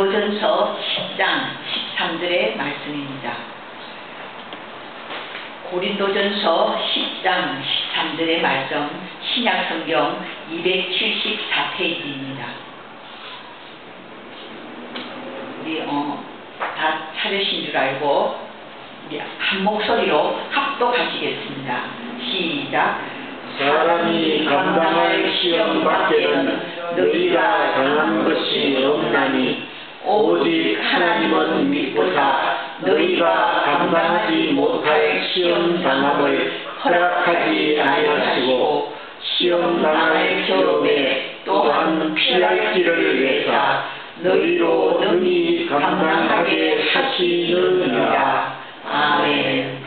고린도전서 10장 13절의 말씀입니다. 고린도전서 10장 13절의 말씀 신약성경 274페이지입니다. 우리 어, 다 찾으신 줄 알고 우리 한 목소리로 합독하시겠습니다. 시작. 사람이 감당할 시험 밖에는 너희가 당한 것이 없나니 오직 하나님은 믿고사 너희가 감당하지 못할 시험 당함을 허락하지 아니하시고 시험 당할 경우에 또한 피할 길을 위해서 너희로 능히 감당하게 하시느니라. 아멘.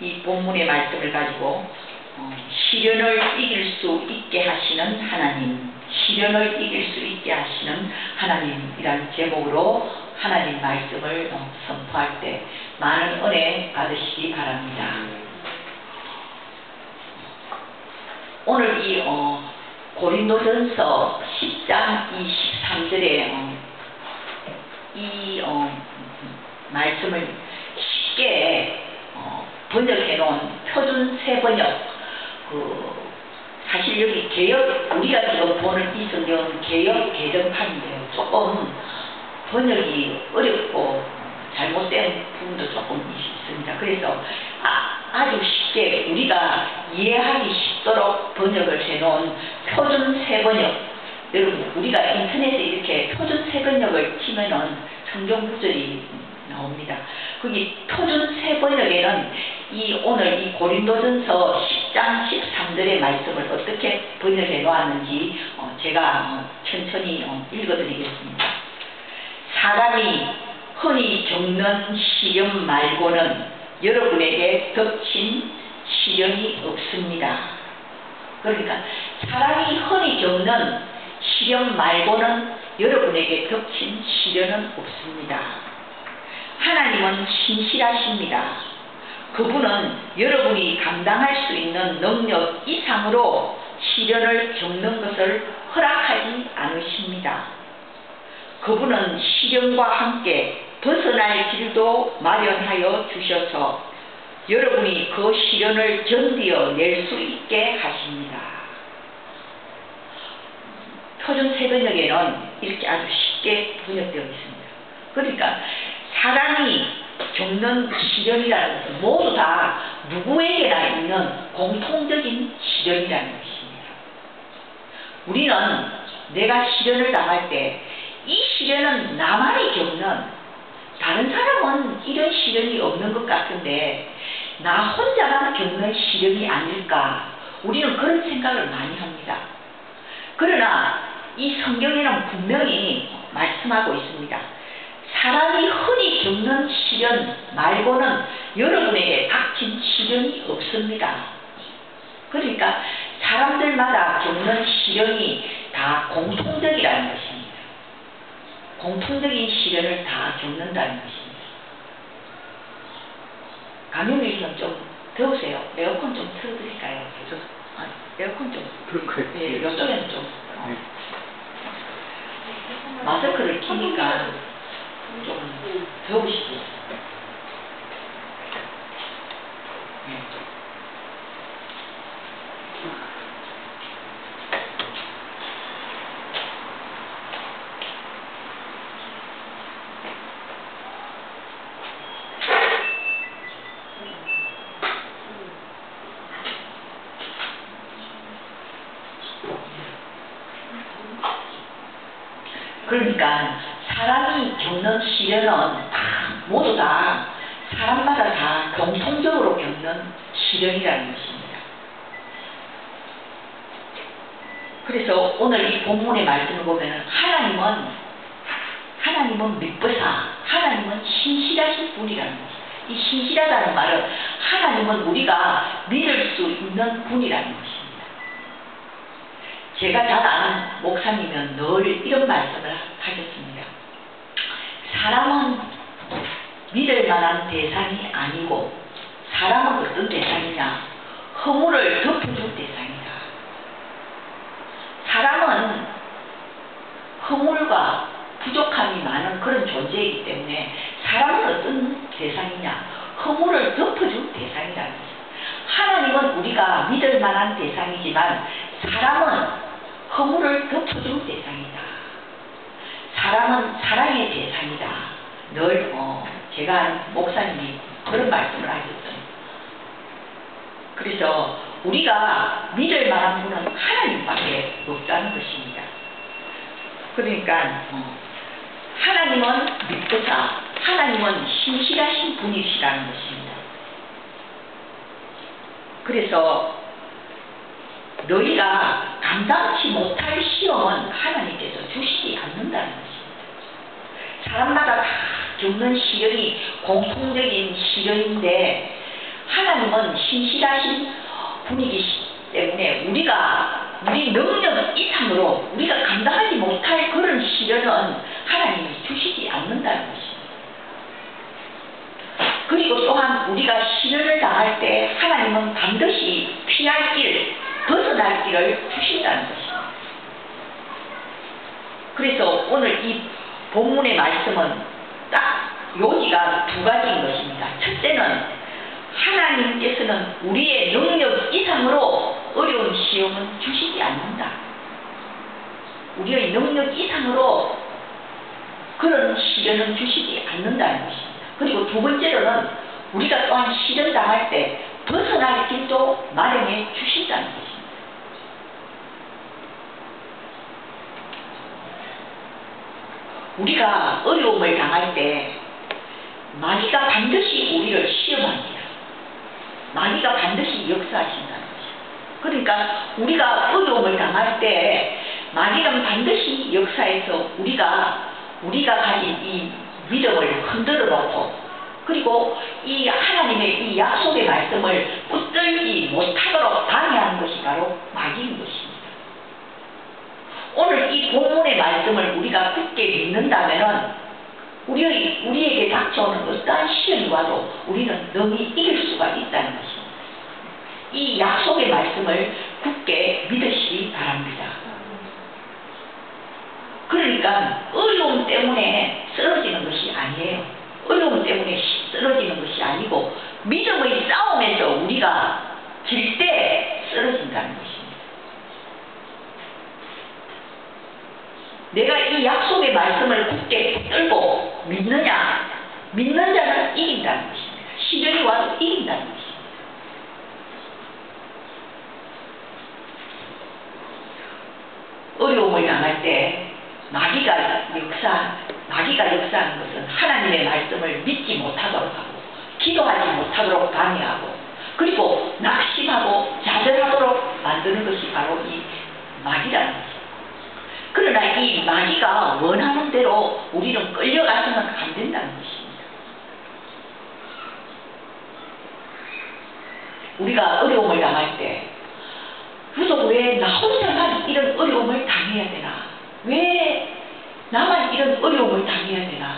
이 본문의 말씀을 가지고 어, 시련을 이길 수 있게 하시는 하나님, 시련을 이길 수 있게 하시는 하나님이라는 제목으로 하나님 말씀을 어, 선포할 때 많은 은혜 받으시기 바랍니다. 오늘 이 어, 고린도전서 10장 23절에 어, 이 어, 말씀을 쉽게 어, 번역해 놓은 표준 세 번역 그 사실 여기 개혁 우리가 지금 보는 이 성경은 개혁 개정판인데요 조금 번역이 어렵고 잘못된 부분도 조금 있습니다. 그래서 아, 아주 쉽게 우리가 이해하기 쉽도록 번역을 해놓은 표준 세 번역 여러분 우리가 인터넷에 이렇게 표준 세 번역을 치면은 성경 구절이 나옵니다. 거기 표준 세 번역에는 이 오늘 이 고린도전서 10장 13절의 말씀을 어떻게 번역해 놓았는지 어, 제가 어, 천천히 어, 읽어드리겠습니다. 사람이 흔히 겪는 시련 말고는 여러분에게 덮친 시련이 없습니다. 그러니까 사람이 흔히 겪는 시련 말고는 여러분에게 덮친 시련은 없습니다. 하나님은 신실하십니다. 그분은 여러분이 감당할 수 있는 능력 이상으로 시련을 겪는 것을 허락하지 않으십니다. 그분은 시련과 함께 벗어날 길도 마련하여 주셔서 여러분이 그 시련을 견디어 낼 수 있게 하십니다. 표준 세번역에는 이렇게 아주 쉽게 번역되어 있습니다. 그러니까 사람이 겪는 시련이라는 것은 모두 다 누구에게나 있는 공통적인 시련이라는 것입니다. 우리는 내가 시련을 당할 때 이 시련은 나만이 겪는 다른 사람은 이런 시련이 없는 것 같은데 나 혼자만 겪는 시련이 아닐까 우리는 그런 생각을 많이 합니다. 그러나 이 성경에는 분명히 말씀하고 있습니다. 사람이 흔히 겪는 시련 말고는 여러분에게 닥친 시련이 없습니다. 그러니까 사람들마다 겪는 시련이 다 공통적이라는 것입니다. 공통적인 시련을 다 겪는다는 것입니다. 강용일선 좀 더우세요. 에어컨 좀 틀어드릴까요? 아, 에어컨 좀. 그럴까요? 네, 이쪽에는 좀. 어. 마스크를 키니까 좀 더우시죠. 네. 그러니까 사람이 겪는 시련은 다 모두 다 사람마다 다 공통적으로 겪는 시련이라는 것입니다. 그래서 오늘 이 본문의 말씀을 보면 하나님은 하나님은 믿보사 하나님은 신실하신 분이라는 것입니다. 이 신실하다는 말은 하나님은 우리가 믿을 수 있는 분이라는 것입니다. 제가 잘 아는 목사님은 늘 이런 말씀을 하셨습니다. 사람은 믿을 만한 대상이 아니고 사람은 어떤 대상이냐 허물을 덮어줄 대상이다. 사람은 허물과 부족함이 많은 그런 존재이기 때문에 사람은 어떤 대상이냐? 허물을 덮어줄 대상이라는. 하나님은 우리가 믿을 만한 대상이지만 사람은 허물을 덮어줄 대상이다. 사람은 사랑의 대상이다. 늘 어, 제가 목사님이 그런 말씀을 하셨어요. 그래서 우리가 믿을 만한 분은 하나님밖에 없다는 것입니다. 그러니까 어, 하나님은 믿고자 하나님은 신실하신 분이시라는 것입니다. 그래서 너희가 감당치 못할 시험은 하나님께서 주시지 않는다는 것입니다. 사람마다 다 겪는 시련이 공통적인 시련인데 하나님은 신실하신 분이기 때문에 우리가 우리 능력 이상으로 우리가 감당하지 못할 그런 시련은 하나님이 주시지 않는다는 것입니다. 그리고 또한 우리가 시련을 당할 때 하나님은 반드시 피할 길, 벗어날 길을 주신다는 것입니다. 그래서 오늘 이 본문의 말씀은 딱 요지가 두 가지인 것입니다. 첫째는 하나님께서는 우리의 능력 이상으로 어려운 시험은 주시지 않는다. 우리의 능력 이상으로 그런 시련은 주시지 않는다는 것입니다. 그리고 두 번째로는 우리가 또한 시련 당할 때 벗어날 길도 마련해 주신다는 것입니다. 우리가 어려움을 당할 때 마귀가 반드시 우리를 시험합니다. 마귀가 반드시 역사하신다는 것이죠. 그러니까 우리가 어려움을 당할 때 마귀는 반드시 역사해서 우리가 우리가 가진 이 믿음을 흔들어 놓고 그리고 이 하나님의 이 약속의 말씀을 붙들지 못하도록 방해하는 것이 바로 마귀인 것입니다. 오늘 이 본문의 말씀을 우리가 굳게 믿는다면은 우리의, 우리에게 닥쳐오는 어떠한 시련이 와도 우리는 능히 이길 수가 있다는 것입니다. 이 약속의 말씀을 굳게 믿으시기 바랍니다. 그러니까 어려움 때문에 쓰러지는 것이 아니에요. 어려움 때문에 쓰러지는 것이 아니고 믿음의 싸움에서 우리가 질때 쓰러진다는 것입니다. 내가 이 약속의 말씀을 굳게 붙들고 믿느냐? 믿는 자는 이긴다는 것입니다. 시련이 와도 이긴다는 것입니다. 어려움을 당할 때 마귀가 역사, 마귀가 역사하는 것은 하나님의 말씀을 믿지 못하도록 하고 기도하지 못하도록 방해하고 그리고 낙심하고 좌절하도록 만드는 것이 바로 이 마귀라는 것입니다. 그러나 이 마귀가 원하는 대로 우리는 끌려가서는 안 된다는 것입니다. 우리가 어려움을 당할 때 그래서 왜 나 혼자만 이런 어려움을 당해야 되나? 왜 나만 이런 어려움을 당해야 되나?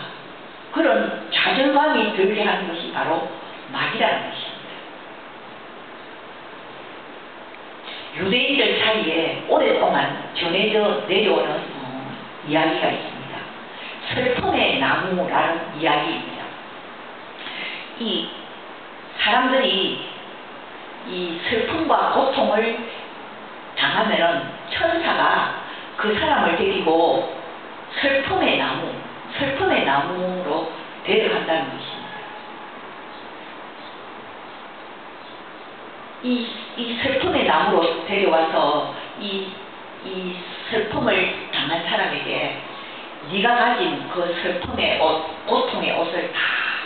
그런 좌절감이 들게 하는 것이 바로 마귀라는 것입니다. 유대인들 사이에 오랫동안 전해져 내려오는 어, 이야기가 있습니다. 슬픔의 나무라는 이야기입니다. 이 사람들이 이 슬픔과 고통을 당하면은 천사가 그 사람을 데리고 슬픔의 나무, 슬픔의 나무로 데려간다는 것입니다. 이, 이 슬픔의 나무로 데려와서 이, 이 슬픔을 당한 사람에게 네가 가진 그 슬픔의 옷, 고통의 옷을 다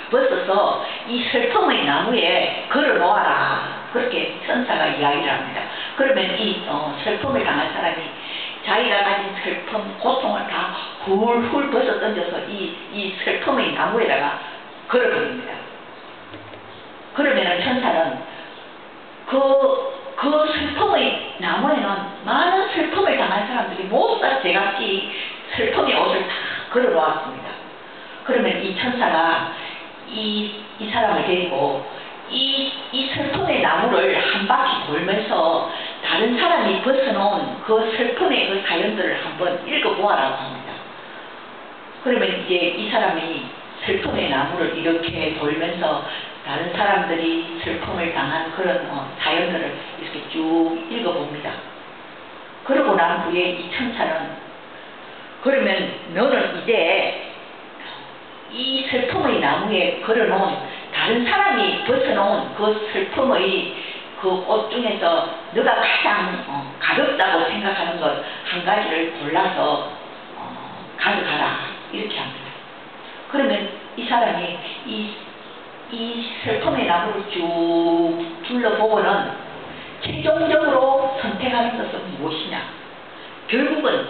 벗어서 이 슬픔의 나무에 걸어 놓아라. 그렇게 천사가 이야기를 합니다. 그러면 이 어, 슬픔을 당한 사람이 자기가 가진 슬픔, 고통을 다 훌훌 벗어 던져서 이, 이 슬픔의 나무에다가 걸어버립니다. 그러면은 천사는 그, 그 슬픔의 나무에는 많은 슬픔을 당한 사람들이 모두 다 제각기 슬픔의 옷을 다 걸어 놓았습니다. 그러면 이 천사가 이, 이 사람을 데리고 이, 이 슬픔의 나무를 한 바퀴 돌면서 다른 사람이 벗어놓은 그 슬픔의 그 사연들을 한번 읽어보아라고 합니다. 그러면 이제 이 사람이 슬픔의 나무를 이렇게 돌면서 다른 사람들이 슬픔을 당한 그런 어, 사연들을 이렇게 쭉 읽어봅니다. 그러고 난 후에 이 천사는 그러면 너는 이제 이 슬픔의 나무에 걸어놓은 다른 사람이 벗어놓은 그 슬픔의 그 옷 중에서 너가 가장 어, 가볍다고 생각하는 것 한 가지를 골라서 어, 가져가라 이렇게 합니다. 그러면 이 사람이 이, 이 슬픔의 나무를 쭉 둘러보고는 최종적으로 선택하는 것은 무엇이냐? 결국은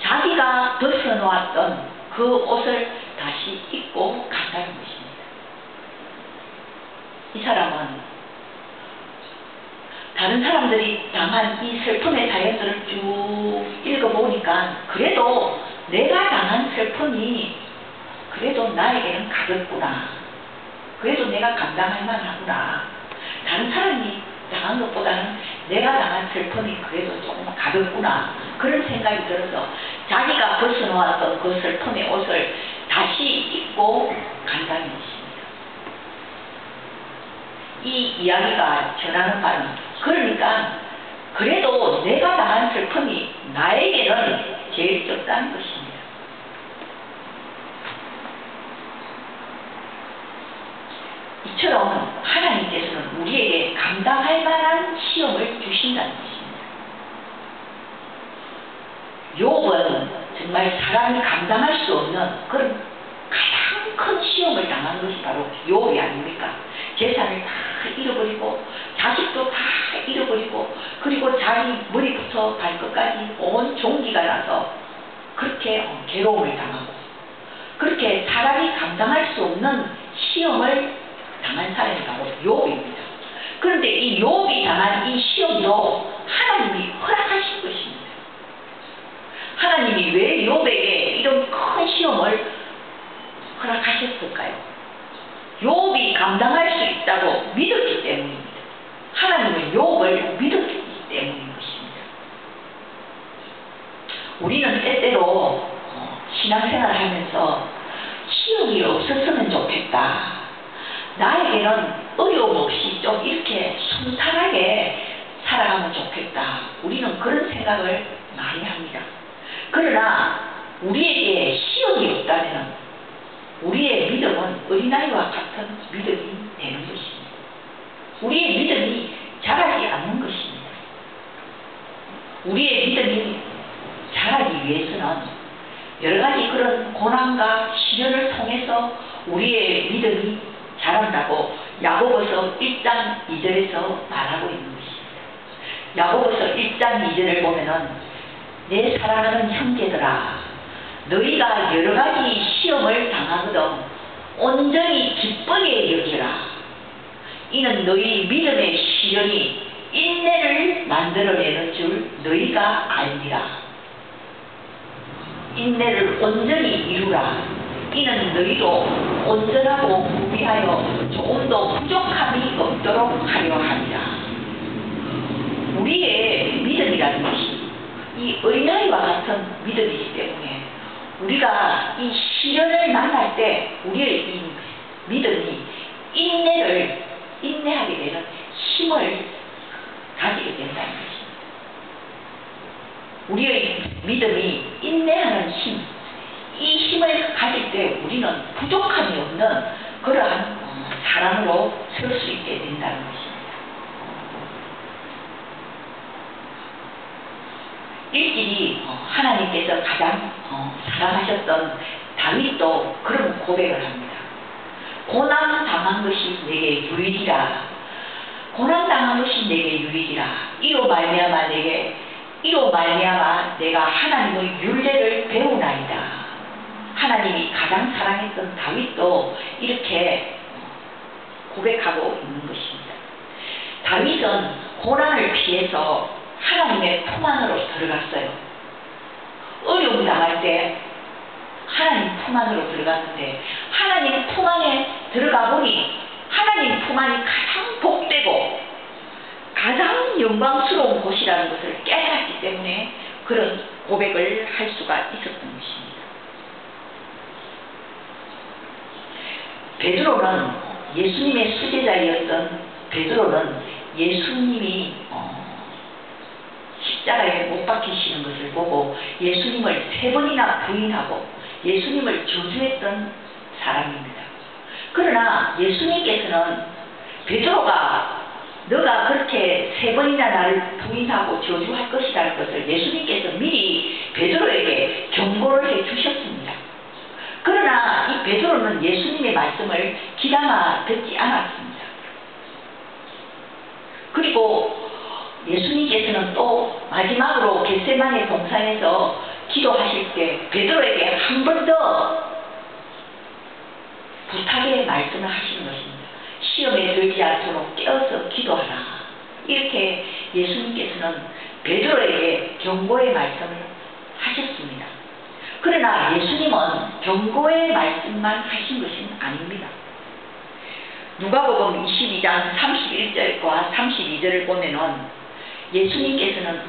자기가 벗어놓았던 그 옷을 다시 입고 간다는 것입니다. 이 사람은 다른 사람들이 당한 이 슬픔의 사연들을 쭉 읽어보니까 그래도 내가 당한 슬픔이 그래도 나에게는 가볍구나. 그래도 내가 감당할 만하구나. 다른 사람이 당한 것보다는 내가 당한 슬픔이 그래도 조금 가볍구나. 그런 생각이 들어서 자기가 벗어놓았던 그 슬픔의 옷을 다시 입고 간다는 것입니다. 이 이야기가 전하는 바는 그러니까 그래도 내가 당한 슬픔이 나에게는 제일 적다는 것입니다. 이처럼 하나님께서는 우리에게 감당할 만한 시험을 주신다는 것입니다. 욥은 정말 사람이 감당할 수 없는 그런 가장 큰 시험을 당한 것이 바로 욥이 아닙니까? 재산을 다 잃어버리고 자식도 다 잃어버리고 그리고 자기 머리부터 발끝까지 온 종기가 나서 그렇게 어, 괴로움을 당하고 그렇게 사람이 감당할 수 없는 시험을 당한 사람이 바로 욥입니다. 그런데 이 욥이 당한 이 시험도 하나님이 허락하신 것입니다. 하나님이 왜 욥에게 이런 큰 시험을 허락하셨을까요? 욥이 감당할 수 있다고 믿었기 때문입니다. 하나님은 욥을 믿었기 때문인 것입니다. 우리는 때때로 어, 신앙생활을 하면서 시험이 없었으면 좋겠다. 나에게는 어려움 없이 좀 이렇게 순탄하게 살아가면 좋겠다. 우리는 그런 생각을 많이 합니다. 그러나 우리에게 시험이 없다면 우리의 믿음은 어린아이와 같은 믿음이 되는 것입니다. 우리의 믿음이 자라지 않는 것입니다. 우리의 믿음이 자라기 위해서는 여러 가지 그런 고난과 시련을 통해서 우리의 믿음이 자란다고 야고보서 1장 2절에서 말하고 있는 것입니다. 야고보서 1장 2절을 보면은 내 사랑하는 형제들아 너희가 여러 가지 시험을 당하거든 온전히 기쁘게 여기라. 이는 너희 믿음의 시련이 인내를 만들어내는 줄 너희가 알리라. 인내를 온전히 이루라. 이는 너희도 온전하고 무비하여 조금도 부족함이 없도록 하려 합니다. 우리의 믿음이라는 것이 이 어린아이와 같은 믿음이기 때문에 우리가 이 시련을 만날 때 우리의 이 믿음이 인내를 인내하게 되는 힘을 가지게 된다는 것입니다. 우리의 믿음이 인내하는 힘, 이 힘을 가질 때 우리는 부족함이 없는 그러한 사람으로 설 수 있게 된다는 것입니다. 일일이 어, 하나님께서 가장 어, 사랑하셨던 다윗도 그런 고백을 합니다. 고난 당한 것이 내게 유익이라. 고난 당한 것이 내게 유익이라. 이로 말미암아 내게 이로 말미암아 내가 하나님의 윤례를 배우나이다. 하나님이 가장 사랑했던 다윗도 이렇게 고백하고 있는 것입니다. 다윗은 고난을 피해서 하나님의 품 안으로 들어갔어요. 어려움 당할 때 하나님 품 안으로 들어갔는데 하나님 품 안에 들어가 보니 하나님 품 안이 가장 복되고 가장 영광스러운 곳이라는 것을 깨달았기 때문에 그런 고백을 할 수가 있었던 것입니다. 베드로는 예수님의 수제자이었던 베드로는 예수님이 어, 십자가에 못 박히시는 것을 보고 예수님을 세 번이나 부인하고 예수님을 저주했던 사람입니다. 그러나 예수님께서는 베드로가 너가 그렇게 세 번이나 나를 부인하고 저주할 것이라는 것을 예수님께서 미리 베드로에게 경고를 해 주셨습니다. 그러나 이 베드로는 예수님의 말씀을 기다마 듣지 않았습니다. 그리고 예수님께서는 또 마지막으로 겟세만의 동산에서 기도하실 때 베드로에게 한 번 더 부탁의 말씀을 하시는 것입니다. 시험에 들지 않도록 깨어서 기도하라. 이렇게 예수님께서는 베드로에게 경고의 말씀을 하셨습니다. 그러나 예수님은 경고의 말씀만 하신 것은 아닙니다. 누가복음 22장 31절과 32절을 보면은 예수님께서는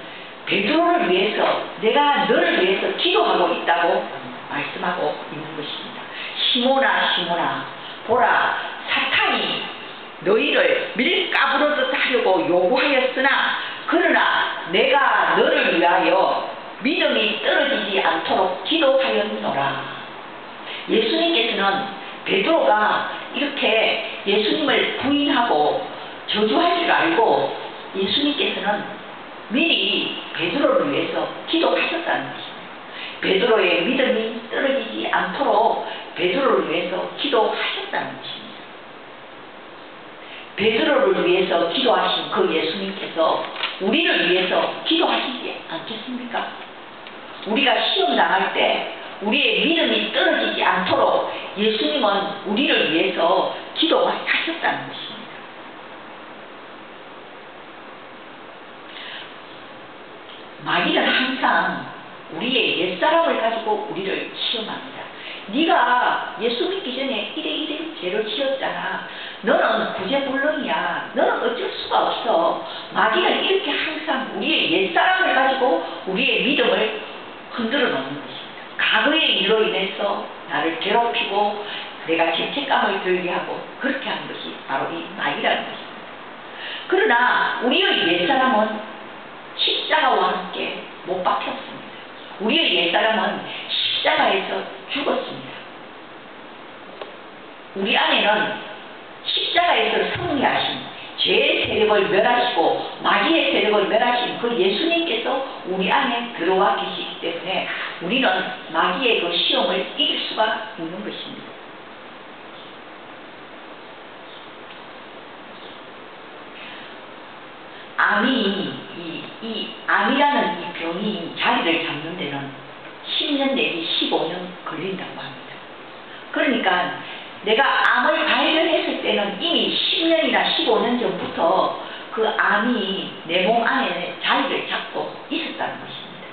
베드로를 위해서 내가 너를 위해서 기도하고 있다고 말씀하고 있는 것입니다. 시모나 시모나 보라 사탄이 너희를 밀가부르듯 하려고 요구하였으나 그러나 내가 너를 위하여 믿음이 떨어지지 않도록 기도하였노라. 예수님께서는 베드로가 이렇게 예수님을 부인하고 저주할 줄 알고 예수님께서는 미리 베드로를 위해서 기도하셨다는 것입니다. 베드로의 믿음이 떨어지지 않도록 베드로를 위해서 기도하셨다는 것입니다. 베드로를 위해서 기도하신 그 예수님께서 우리를 위해서 기도하시지 않겠습니까? 우리가 시험 당할 때 우리의 믿음이 떨어지지 않도록 예수님은 우리를 위해서 기도하셨다는 것입니다. 마귀는 항상 우리의 옛사람을 가지고 우리를 시험합니다. 네가 예수 믿기 전에 이래 이래 죄를 지었잖아. 너는 구제불능이야. 너는 어쩔 수가 없어. 마귀는 이렇게 항상 우리의 옛사람을 가지고 우리의 믿음을 흔들어 놓는 것입니다. 과거의 일로 인해서 나를 괴롭히고 내가 죄책감을 들게 하고 그렇게 하는 것이 바로 이 마귀라는 것입니다. 그러나 우리의 옛사람은 십자가와 함께 못 박혔습니다. 우리의 옛사람은 십자가에서 죽었습니다. 우리 안에는 십자가에서 승리하신 죄의 세력을 멸하시고 마귀의 세력을 멸하신 그 예수님께서 우리 안에 들어와 계시기 때문에 우리는 마귀의 그 시험을 이길 수가 있는 것입니다. 암이 이, 이 암이라는 이 병이 자리를 잡는 데는 10년 내지 15년 걸린다고 합니다. 그러니까 내가 암을 발견했을 때는 이미 10년이나 15년 전부터 그 암이 내 몸 안에 자리를 잡고 있었다는 것입니다.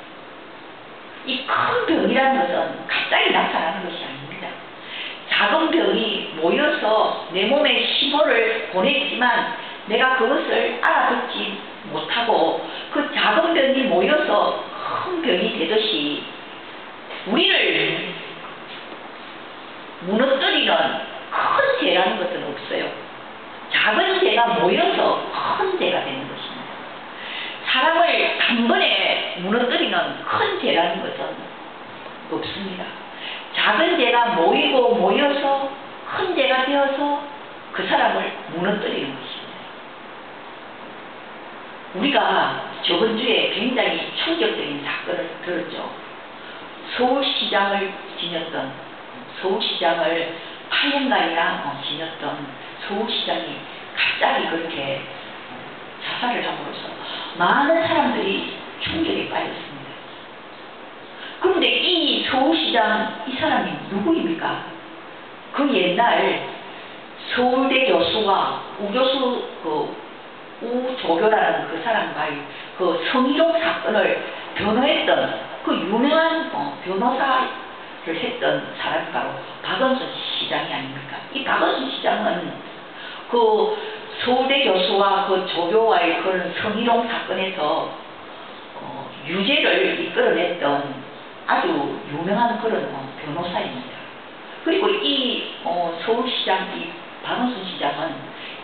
이 큰 병이라는 것은 갑자기 나타나는 것이 아닙니다. 작은 병이 모여서 내 몸에 신호를 보냈지만 내가 그것을 알아듣지 못하고 그 작은 병이 모여서 큰 병이 되듯이 우리를 무너뜨리는 큰 죄라는 것은 없어요. 작은 죄가 모여서 큰 죄가 되는 것입니다. 사람을 단번에 무너뜨리는 큰 죄라는 것은 없습니다. 작은 죄가 모이고 모여서 큰 죄가 되어서 그 사람을 무너뜨리는 것입니다. 우리가 저번 주에 굉장히 충격적인 사건을 들었죠. 서울시장을 지녔던 서울시장을 8년간이나 지녔던 서울시장이 갑자기 그렇게 자살을 함으로써 많은 사람들이 충격에 빠졌습니다. 그런데 이 서울시장 이 사람이 누구입니까? 그 옛날 서울대 교수와 우교수 그 우조교라는 그 사람과의 그 성희롱 사건을 변호했던 그 유명한 어, 변호사 를 했던 사람이 바로 박원순 시장이 아닙니까? 이 박원순 시장은 그 서울대 교수와 그 조교와의 그런 성희롱 사건에서 어, 유죄를 이끌어냈던 아주 유명한 그런 어, 변호사입니다. 그리고 이 어, 서울시장 이 박원순 시장은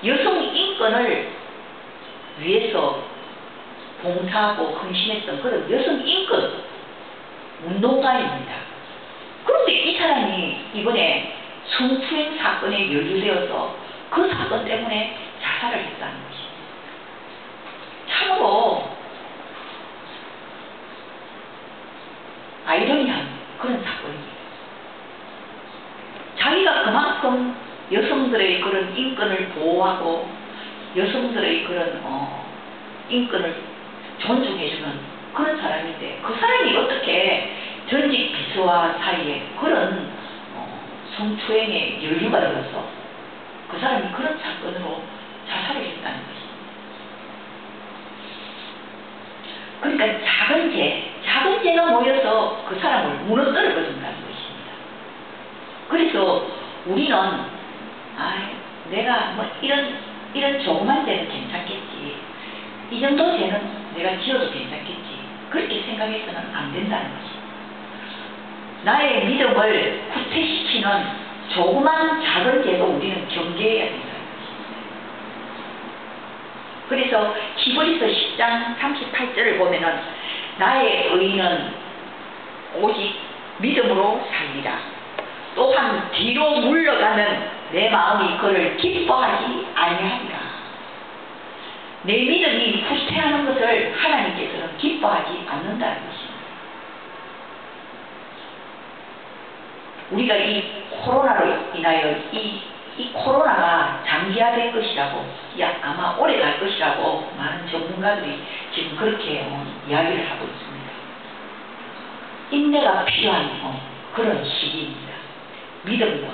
여성 인권을 위해서 봉사하고 헌신했던 그런 여성 인권 운동가입니다. 사람이 이번에 성추행 사건에 연루되어서 그 사건 때문에 자살을 했다는 것입니다. 참으로 아이러니한 그런 사건입니다. 자기가 그만큼 여성들의 그런 인권을 보호하고 여성들의 그런 어, 인권을 존중해주는 그런 사람인데 그 사람이 어떻게 전직 비서와 사이에 그런 어, 성추행에 연루가 되어서 그 사람이 그런 사건으로 자살을 했다는 것입니다. 그러니까 작은 죄, 작은 죄가 모여서 그 사람을 무너뜨려 버린다는 것입니다. 그래서 우리는 아, 내가 뭐 이런 이런 조그만 죄는 괜찮겠지. 이 정도 죄는 내가 지어도 괜찮겠지. 그렇게 생각해서는 안 된다는 것입니다. 나의 믿음을 후퇴시키는 조그만 작은 죄도 우리는 경계해야 것입니다. 그래서 히브리서 10장 38절을 보면은 나의 의는 오직 믿음으로 살리라. 또한 뒤로 물러가는 내 마음이 그를 기뻐하지 아니하리라. 내 믿음이 후퇴하는 것을 하나님께서는 기뻐하지 않는다는 것입니다. 우리가 이 코로나로 인하여 이, 이 코로나가 장기화될 것이라고, 야, 아마 오래 갈 것이라고 많은 전문가들이 지금 그렇게 어, 이야기를 하고 있습니다. 인내가 필요한 어, 그런 시기입니다. 믿음과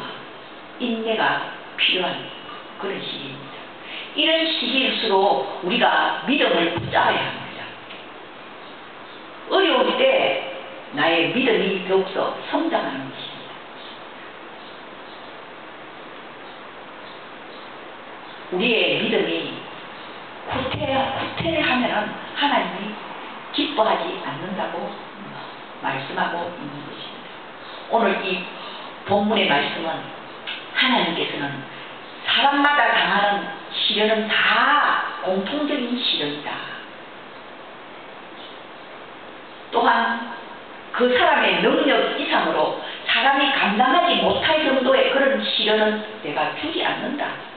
인내가 필요한 그런 시기입니다. 이런 시기일수록 우리가 믿음을 붙잡아야 합니다. 어려울 때 나의 믿음이 더욱더 성장하는 것입니다. 우리의 믿음이 후퇴, 후퇴 하면 하나님이 기뻐하지 않는다고 말씀하고 있는 것입니다. 오늘 이 본문의 말씀은 하나님께서는 사람마다 당하는 시련은 다 공통적인 시련이다. 또한 그 사람의 능력 이상으로 사람이 감당하지 못할 정도의 그런 시련은 내가 주지 않는다.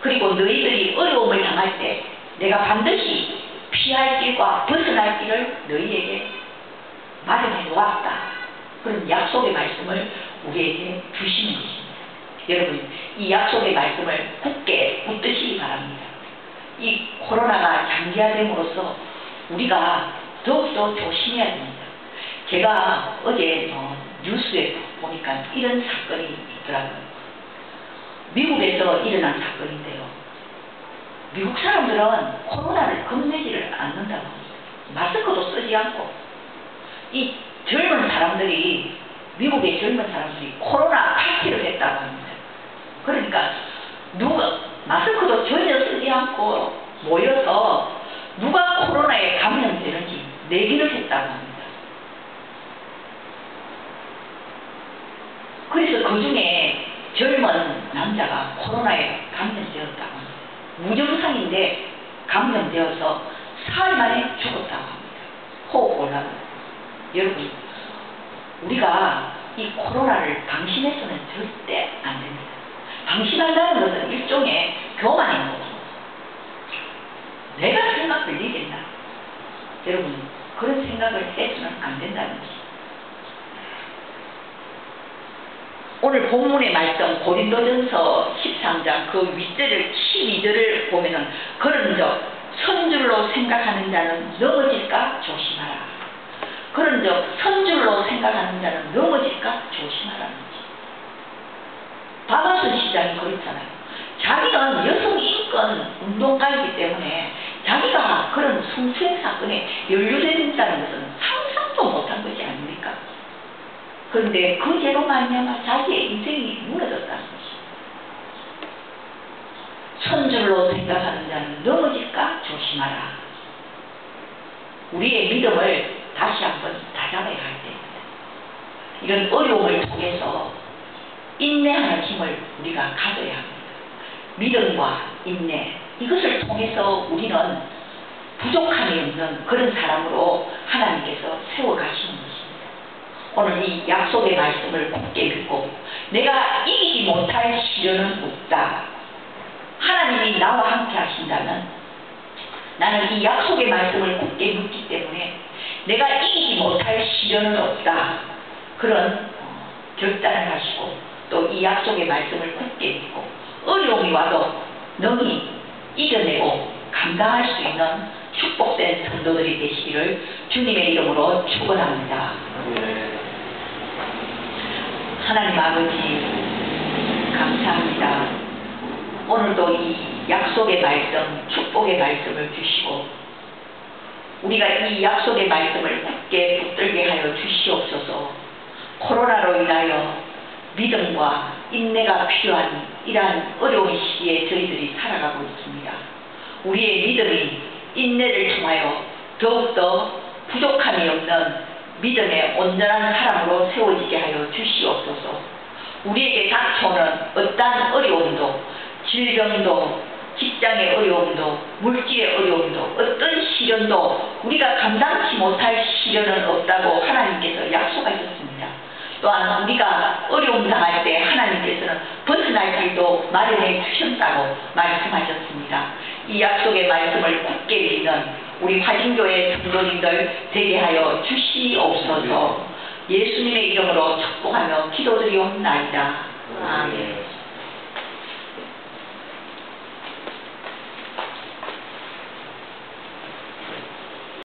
그리고 너희들이 어려움을 당할 때 내가 반드시 피할 길과 벗어날 길을 너희에게 마련해 놓았다. 그런 약속의 말씀을 우리에게 주시는 것입니다. 여러분, 이 약속의 말씀을 굳게 붙드시기 바랍니다. 이 코로나가 장기화됨으로써 우리가 더욱더 조심해야 됩니다. 제가 어제 어, 뉴스에 보니까 이런 사건이 있더라고요. 미국에서 일어난 사건인데요. 미국 사람들은 코로나를 겁내지를 않는다고 합니다. 마스크도 쓰지 않고 이 젊은 사람들이 미국의 젊은 사람들이 코로나 파티를 했다고 합니다. 그러니까 누가 마스크도 전혀 쓰지 않고 모여서 누가 코로나에 감염되는지 내기를 했다고 합니다. 그래서 그 중에 젊은 남자가 코로나에 감염되었다고. 무증상인데 감염되어서 사흘 만에 죽었다고 합니다. 호흡 곤란. 여러분, 우리가 이 코로나를 방심해서는 절대 안 됩니다. 방심한다는 것은 일종의 교만인 거죠. 내가 설마 걸리겠나? 여러분, 그런 생각을 해서는 안 된다는 것입니다. 오늘 본문의 말씀 고린도전서 13장 그 윗절을 12절을 보면은 그런 적 선줄로 생각하는 자는 넘어질까 조심하라. 그런 적 선줄로 생각하는 자는 넘어질까 조심하라는 거지. 박원순 시장이 그렇잖아요. 자기는 여성 인권 운동가이기 때문에 자기가 그런 성추행 사건에 연루된다는 것은 상상도 못한 것이 아닙니까? 그런데 그 죄로 말미암아 자기의 인생이 무너졌다는 것입니다. 선줄로 생각하는 자는 넘어질까 조심하라. 우리의 믿음을 다시 한번 다잡아야 할 때입니다. 이런 어려움을 통해서 인내하는 힘을 우리가 가져야 합니다. 믿음과 인내 이것을 통해서 우리는 부족함이 없는 그런 사람으로 하나님께서 세워가시는 것입니다. 오늘 이 약속의 말씀을 굳게 믿고 내가 이기지 못할 시련은 없다. 하나님이 나와 함께 하신다면 나는 이 약속의 말씀을 굳게 믿기 때문에 내가 이기지 못할 시련은 없다. 그런 어, 결단을 하시고 또 이 약속의 말씀을 굳게 믿고 어려움이 와도 능히 이겨내고 감당할 수 있는 축복된 성도들이 되시기를 주님의 이름으로 축원합니다. 네. 하나님 아버지 감사합니다. 오늘도 이 약속의 말씀, 축복의 말씀을 주시고 우리가 이 약속의 말씀을 굳게 붙들게 하여 주시옵소서. 코로나로 인하여 믿음과 인내가 필요한 이러한 어려운 시기에 저희들이 살아가고 있습니다. 우리의 믿음이 인내를 통하여 더욱더 부족함이 없는 믿음의 온전한 사람으로 세워지게 하여 주시옵소서. 우리에게 닥쳐오는 어떠한 어려움도 질병도 직장의 어려움도 물질의 어려움도 어떤 시련도 우리가 감당치 못할 시련은 없다고 하나님께서 약속하셨습니다. 또한 우리가 어려움 당할 때 하나님께서는 벗어날 길도 마련해 주셨다고 말씀하셨습니다. 이 약속의 말씀을 굳게 믿는 우리 화진교회 성도님들 되게 하여 주시옵소서 예수님의 이름으로 축복하며 기도드리옵나이다. 아멘.